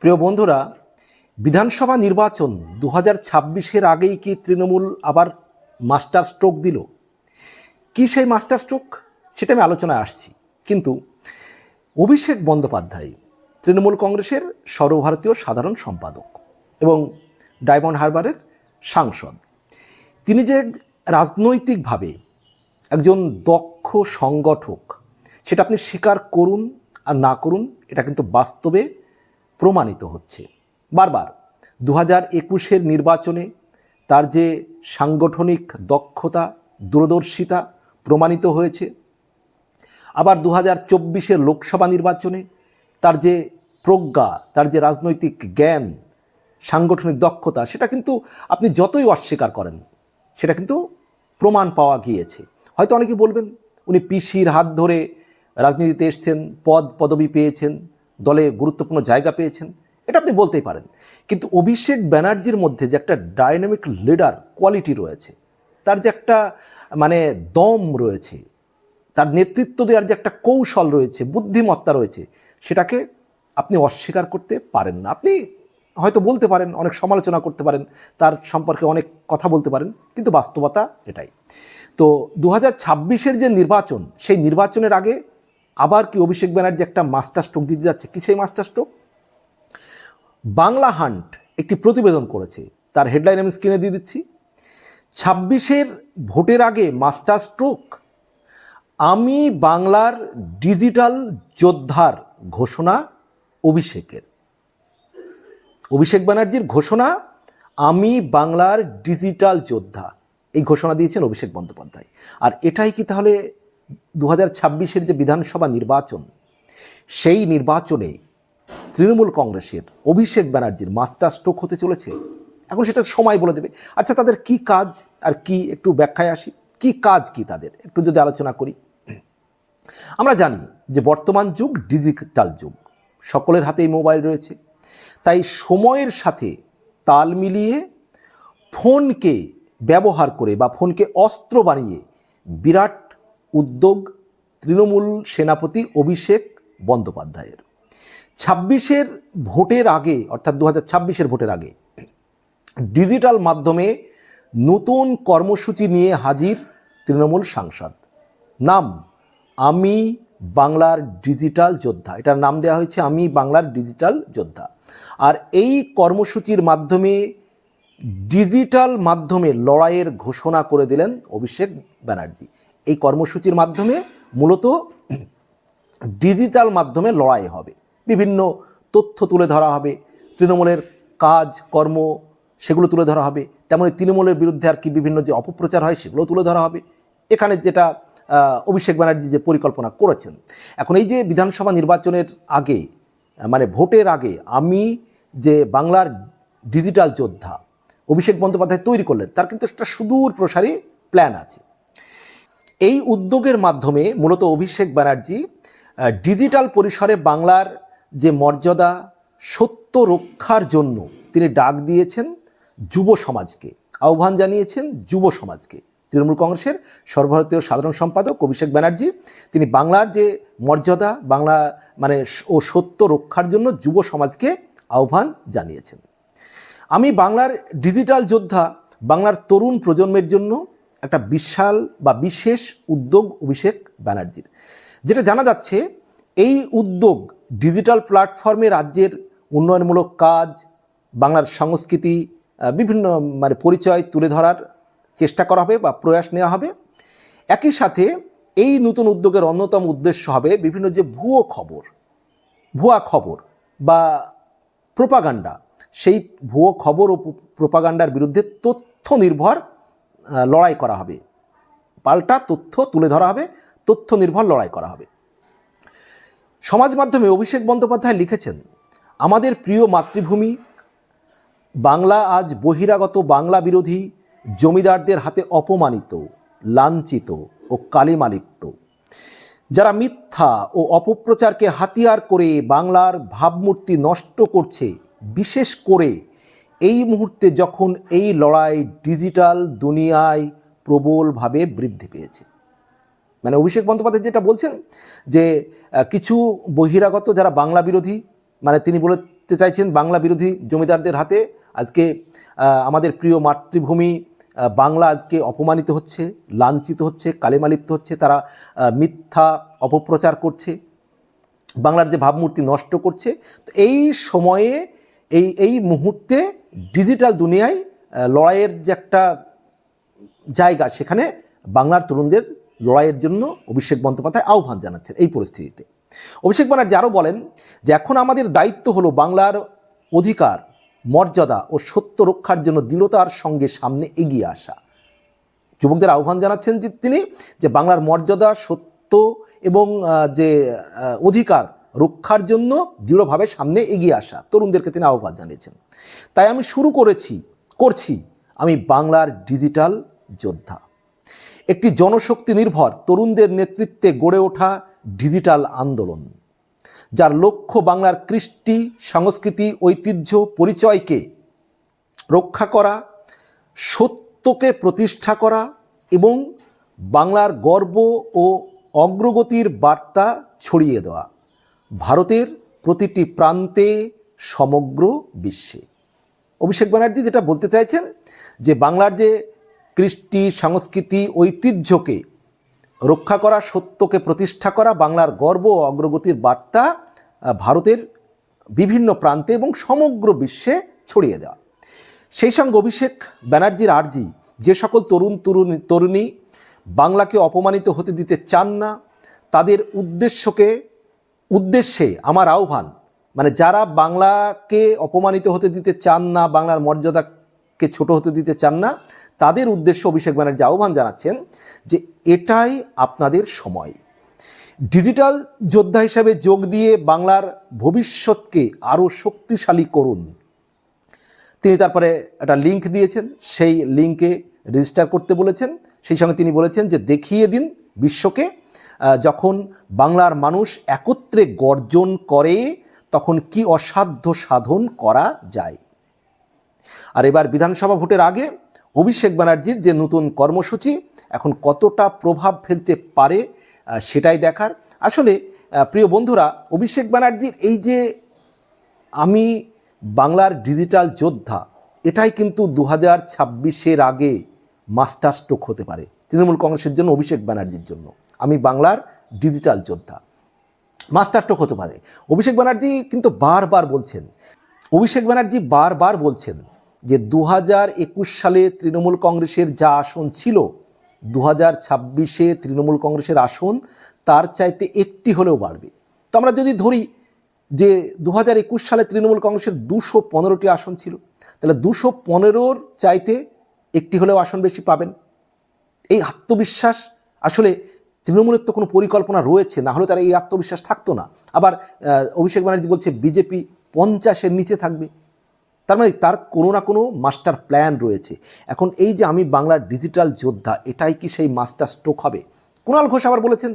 প্রিয় বন্ধুরা, বিধানসভা নির্বাচন দু হাজার ছাব্বিশের আগেই কি তৃণমূল আবার মাস্টার স্ট্রোক দিল? কি সেই মাস্টার স্ট্রোক? সেটা আমি আলোচনায় আসছি। কিন্তু অভিষেক বন্দ্যোপাধ্যায় তৃণমূল কংগ্রেসের সর্বভারতীয় সাধারণ সম্পাদক এবং ডায়মন্ড হারবারের সাংসদ। তিনি যে রাজনৈতিকভাবে একজন দক্ষ সংগঠক, সেটা আপনি স্বীকার করুন আর না করুন, এটা কিন্তু বাস্তবে প্রমাণিত হচ্ছে। বারবার দু হাজার একুশের নির্বাচনে তার যে সাংগঠনিক দক্ষতা, দূরদর্শিতা প্রমাণিত হয়েছে, আবার দু হাজার চব্বিশের লোকসভা নির্বাচনে তার যে প্রজ্ঞা, তার যে রাজনৈতিক জ্ঞান, সাংগঠনিক দক্ষতা, সেটা কিন্তু আপনি যতই অস্বীকার করেন, সেটা কিন্তু প্রমাণ পাওয়া গিয়েছে। হয়তো অনেকে বলবেন, উনি পিসির হাত ধরে রাজনীতিতে এসছেন, পদ, পদবি পেয়েছেন। দলে গুরুত্বপূর্ণ জায়গা পেয়েছেন, এটা আপনি বলতেই পারেন। কিন্তু অভিষেক ব্যানার্জির মধ্যে যে একটা ডায়নামিক লিডার কোয়ালিটি রয়েছে, তার যে একটা মানে দম রয়েছে, তার নেতৃত্ব দেওয়ার যে একটা কৌশল রয়েছে, বুদ্ধিমত্তা রয়েছে, সেটাকে আপনি অস্বীকার করতে পারেন না। আপনি হয়তো বলতে পারেন, অনেক সমালোচনা করতে পারেন, তার সম্পর্কে অনেক কথা বলতে পারেন, কিন্তু বাস্তবতা এটাই। তো দু হাজার যে নির্বাচন, সেই নির্বাচনের আগে আবার কি অভিষেক ব্যানার্জি একটা মাস্টার স্ট্রোক দিতে যাচ্ছে? কি সেই মাস্টার স্ট্রোক বাংলা হান্ট একটি প্রতিবেদন করেছে। তার হেডলাইন আমি স্ক্রিনে দিয়ে দিচ্ছি। ছাব্বিশের ভোটের আগে মাস্টার স্ট্রোক আমি বাংলার ডিজিটাল যোদ্ধার ঘোষণা অভিষেকের। অভিষেক ব্যানার্জির ঘোষণা, আমি বাংলার ডিজিটাল যোদ্ধা। এই ঘোষণা দিয়েছেন অভিষেক বন্দ্যোপাধ্যায়। আর এটাই কি তাহলে দু হাজার ছাব্বিশের যে বিধানসভা নির্বাচন, সেই নির্বাচনে তৃণমূল কংগ্রেসের অভিষেক ব্যানার্জির মাস্টার স্ট্রোক হতে চলেছে। এখন সেটা সময় বলে দেবে। আচ্ছা তাদের কি কাজ? আর কি একটু ব্যাখ্যায় আসি। কি কাজ কি তাদের? একটু যদি আলোচনা করি। আমরা জানি যে বর্তমান যুগ ডিজিটাল যুগ। সকলের হাতেই মোবাইল রয়েছে। তাই সময়ের সাথে তাল মিলিয়ে ফোনকে ব্যবহার করে বা ফোনকে অস্ত্র বানিয়ে বিরাট উদ্যোগ তৃণমূল সেনাপতি অভিষেক বন্দ্যোপাধ্যায়ের। ছাব্বিশের ভোটের আগে, অর্থাৎ দু হাজার ছাব্বিশের ভোটের আগে, ডিজিটাল মাধ্যমে নতুন কর্মসূচি নিয়ে হাজির তৃণমূল সাংসদ। নাম, আমি বাংলার ডিজিটাল যোদ্ধা। এটার নাম দেওয়া হয়েছে, আমি বাংলার ডিজিটাল যোদ্ধা। আর এই কর্মসূচির মাধ্যমে ডিজিটাল মাধ্যমে লড়াইয়ের ঘোষণা করে দিলেন অভিষেক ব্যানার্জি। এই কর্মসূচির মাধ্যমে মূলত ডিজিটাল মাধ্যমে লড়াই হবে। বিভিন্ন তথ্য তুলে ধরা হবে, তৃণমূলের কাজ, কর্ম, সেগুলো তুলে ধরা হবে। তেমনি তৃণমূলের বিরুদ্ধে আর কি বিভিন্ন যে অপপ্রচার হয়, সেগুলো তুলে ধরা হবে। এখানে যেটা অভিষেক ব্যানার্জি যে পরিকল্পনা করেছেন। এখন এই যে বিধানসভা নির্বাচনের আগে মানে ভোটের আগে আমি যে বাংলার ডিজিটাল যোদ্ধা অভিষেক বন্দ্যোপাধ্যায় তৈরি করলেন। তার কিন্তু একটা সুদূর প্রসারী প্ল্যান আছে। এই উদ্যোগের মাধ্যমে মূলত অভিষেক ব্যানার্জি ডিজিটাল পরিসরে বাংলার যে মর্যাদা, সত্য রক্ষার জন্য তিনি ডাক দিয়েছেন যুব সমাজকে। আহ্বান জানিয়েছেন যুব সমাজকে। তৃণমূল কংগ্রেসের সর্বভারতীয় সাধারণ সম্পাদক অভিষেক ব্যানার্জি, তিনি বাংলার যে মর্যাদা, বাংলা মানে ও সত্য রক্ষার জন্য যুব সমাজকে আহ্বান জানিয়েছেন। আমি বাংলার ডিজিটাল যোদ্ধা, বাংলার তরুণ প্রজন্মের জন্য একটা বিশাল বা বিশেষ উদ্যোগ অভিষেক ব্যানার্জির। যেটা জানা যাচ্ছে, এই উদ্যোগ ডিজিটাল প্ল্যাটফর্মে রাজ্যের উন্নয়নমূলক কাজ, বাংলার সংস্কৃতি বিভিন্ন মানে পরিচয় তুলে ধরার চেষ্টা করা হবে বা প্রয়াস নেওয়া হবে। একই সাথে এই নতুন উদ্যোগের অন্যতম উদ্দেশ্য হবে বিভিন্ন যে ভুয়ো খবর, ভুয়া খবর বা প্রোপাগান্ডা সেই ভুয়ো খবর ও প্রোপাগান্ডার বিরুদ্ধে তথ্য নির্ভর লড়াই করা হবে। পাল্টা তথ্য তুলে ধরা হবে তথ্য নির্ভর লড়াই করা হবে। সমাজ মাধ্যমে অভিষেক বন্দ্যোপাধ্যায় লিখেছেন, আমাদের প্রিয় মাতৃভূমি, বাংলা আজ বহিরাগত বাংলা বিরোধী, জমিদারদের হাতে অপমানিত, লাঞ্ছিত ও কালিমালিপ্ত। যারা মিথ্যা ও অপপ্রচারকে হাতিয়ার করে বাংলার ভাবমূর্তি নষ্ট করছে বিশেষ করে এই মুহূর্তে যখন এই লড়াই ডিজিটাল দুনিয়ায় প্রবলভাবে বৃদ্ধি পেয়েছে। মানে অভিষেক বন্দ্যোপাধ্যায় যেটা বলছেন যে কিছু বহিরাগত যারা বাংলা বিরোধী মানে তিনি বলতে চাইছেন বাংলা বিরোধী জমিদারদের হাতে আজকে আমাদের প্রিয় মাতৃভূমি বাংলা আজকে অপমানিত হচ্ছে, লাঞ্ছিত হচ্ছে কালেমালিপ্ত হচ্ছে, তারা মিথ্যা অপপ্রচার করছে, বাংলার যে ভাবমূর্তি নষ্ট করছে। তো এই সময়ে এই এই মুহূর্তে ডিজিটাল দুনিয়ায় লড়াইয়ের যে একটা জায়গা, সেখানে বাংলার তরুণদের লড়াইয়ের জন্য অভিষেক বন্দ্যোপাধ্যায় আহ্বান জানাচ্ছেন এই পরিস্থিতিতে। অভিষেক ব্যানার্জি আরও বলেন যে, এখন আমাদের দায়িত্ব হলো বাংলার অধিকার, মর্যাদা ও সত্য রক্ষার জন্য দৃঢ়তার সঙ্গে সামনে এগিয়ে আসা। যুবকদের আহ্বান জানাচ্ছেন যে, তিনি যে, বাংলার মর্যাদা, সত্য এবং যে অধিকার রক্ষার জন্য দৃঢ়ভাবে সামনে এগিয়ে আসা তরুণদেরকে তিনি আহ্বান জানিয়েছেন। তাই আমি শুরু করেছি, করছি আমি বাংলার ডিজিটাল যোদ্ধা। একটি জনশক্তি নির্ভর তরুণদের নেতৃত্বে গড়ে ওঠা ডিজিটাল আন্দোলন, যার লক্ষ্য বাংলার কৃষ্টি, সংস্কৃতি, ঐতিহ্য, পরিচয়কে রক্ষা করা, সত্যকে প্রতিষ্ঠা করা এবং বাংলার গর্ব ও অগ্রগতির বার্তা ছড়িয়ে দেওয়া। ভারতের প্রতিটি প্রান্তে সমগ্র বিশ্বে। অভিষেক ব্যানার্জি যেটা বলতে চাইছেন যে বাংলার যে কৃষ্টি, সংস্কৃতি, ঐতিহ্যকে রক্ষা করা, সত্যকে প্রতিষ্ঠা করা, বাংলার গর্ব ও অগ্রগতির বার্তা ভারতের বিভিন্ন প্রান্তে এবং সমগ্র বিশ্বে ছড়িয়ে দেওয়া। সেই সঙ্গে অভিষেক ব্যানার্জির আর্জি, যে সকল তরুণ তরুণী তরুণী বাংলাকে অপমানিত হতে দিতে চান না, তাদের উদ্দেশ্যকে উদ্দেশ্যে আমার আহ্বান মানে যারা বাংলাকে অপমানিত হতে দিতে চান না, বাংলার মর্যাদাকে ছোট হতে দিতে চান না, তাদের উদ্দেশ্যে অভিষেক ব্যানার্জি আহ্বান জানাচ্ছেন যে এটাই আপনাদের সময়। ডিজিটাল যোদ্ধা হিসাবে যোগ দিয়ে বাংলার ভবিষ্যৎকে আরও শক্তিশালী করুন। তিনি তারপরে একটা লিঙ্ক দিয়েছেন, সেই লিঙ্কে রেজিস্টার করতে বলেছেন, সেই সঙ্গে তিনি বলেছেন যে দেখিয়ে দিন বিশ্বকে যখন বাংলার মানুষ একত্রে গর্জন করে, তখন কি অসাধ্য সাধন করা যায়? আর এবার বিধানসভা ভোটের আগে অভিষেক ব্যানার্জির যে নতুন কর্মসূচি, এখন কতটা প্রভাব ফেলতে পারে সেটাই দেখার। আসলে প্রিয় বন্ধুরা, অভিষেক ব্যানার্জির এই যে আমি বাংলার ডিজিটাল যোদ্ধা, এটাই কিন্তু দু হাজার ছাব্বিশের আগে মাস্টার স্ট্রোক হতে পারে তৃণমূল কংগ্রেসের জন্য, অভিষেক ব্যানার্জির জন্য। আমি বাংলার ডিজিটাল যোদ্ধা। মাস্টার স্ট্রোক হতে পারে। অভিষেক ব্যানার্জি কিন্তু বারবার বলছেন, অভিষেক ব্যানার্জি বারবার বলছেন যে দু হাজার একুশ সালে তৃণমূল কংগ্রেসের যা আসন ছিল দু হাজার ছাব্বিশে তৃণমূল কংগ্রেসের আসন তার চাইতে একটি হলেও বাড়বে। তো আমরা যদি ধরি যে দু হাজার একুশ সালে তৃণমূল কংগ্রেসের দুশো পনেরোটি আসন ছিল, তাহলে দুশো পনেরোর চাইতে একটি হলেও আসন বেশি পাবেন। এই আত্মবিশ্বাস আসলে তৃণমূলের তো কোনো পরিকল্পনা রয়েছে, না হলে তারা এই আত্মবিশ্বাস থাকতো না। আবার অভিষেক ব্যানার্জি বলছে, বিজেপি পঞ্চাশের নিচে থাকবে। তার মানে তার কোনো না কোনো মাস্টার প্ল্যান রয়েছে। এখন এই যে আমি বাংলার ডিজিটাল যোদ্ধা, এটাই কি সেই মাস্টার স্ট্রোক হবে? কুণাল ঘোষ আবার বলেছেন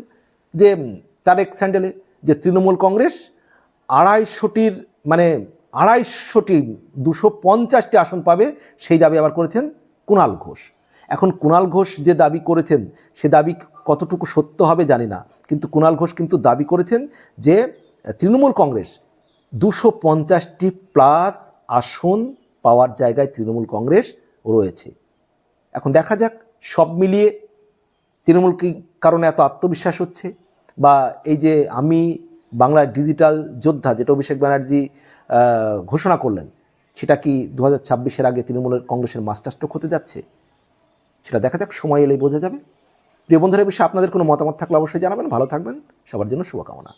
যে তার এক স্যান্ডেলে, যে তৃণমূল কংগ্রেস আড়াইশোটির মানে আড়াইশোটি, দুশো পঞ্চাশটি আসন পাবে, সেই দাবি আবার করেছেন কুণাল ঘোষ। এখন কুণাল ঘোষ যে দাবি করেছেন, সে দাবি কতটুকু সত্য হবে জানি না। কিন্তু কুণাল ঘোষ কিন্তু দাবি করেছেন যে, তৃণমূল কংগ্রেস দুশো পঞ্চাশটি প্লাস আসন পাওয়ার জায়গায় তৃণমূল কংগ্রেস রয়েছে। এখন দেখা যাক, সব মিলিয়ে তৃণমূল কি কারণে এত আত্মবিশ্বাস হচ্ছে? বা এই যে আমি বাংলার ডিজিটাল যোদ্ধা, যেটা অভিষেক ব্যানার্জি ঘোষণা করলেন, সেটা কি দু হাজার আগে তৃণমূলের কংগ্রেসের মাস্টার স্ট্রোক হতে যাচ্ছে? সেটা দেখা যাক, সময় এলেই বোঝা যাবে। প্রিয় বন্ধুরা বিষয়ে আপনাদের কোনো মতামত থাকলে অবশ্যই জানাবেন। ভালো থাকবেন। সবার জন্য শুভকামনা।